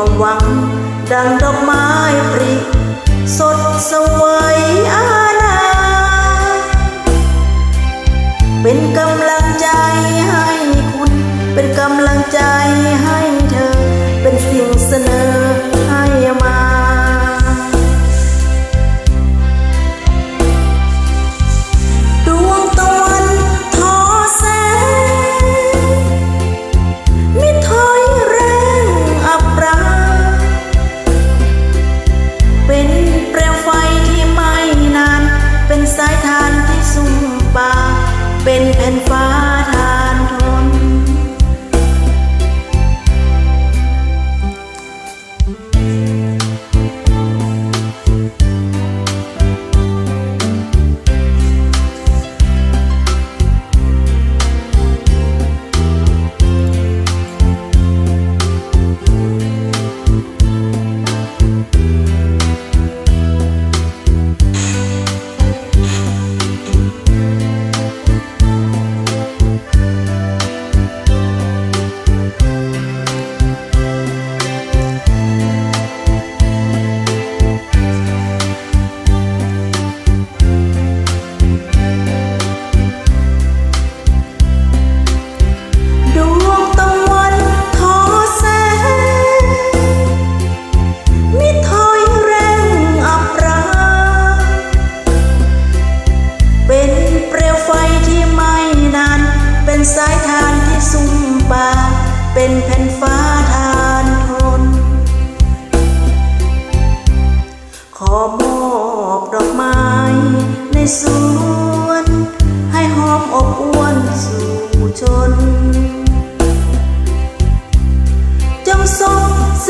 ความหวัง ดังดอกไม้ปริ สดสวยอาณาเป็นกำลังใจให้คุณ เป็นกำลังใจให้เธอ เป็นสิ่งเสนอ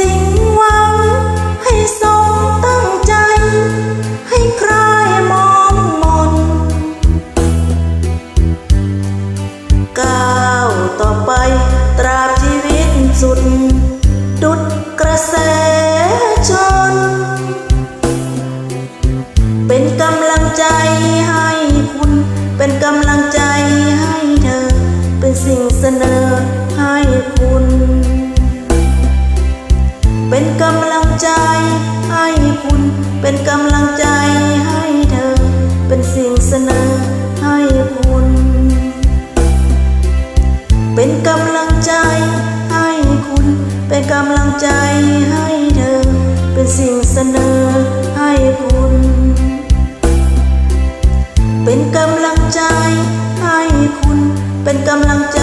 สิ่งหวัง ให้สมตั้งใจ ให้ใครมองมนก้าวต่อไปตราบชีวิตสุด ดุดกระแสชนเป็น ให้คุณเป็นกำลังใจให้คุณ เป็นกำลังใจให้เธอ เป็นสิ่งเสนอให้คุณ เป็นกำลังใจให้คุณ เป็นกำลังใจ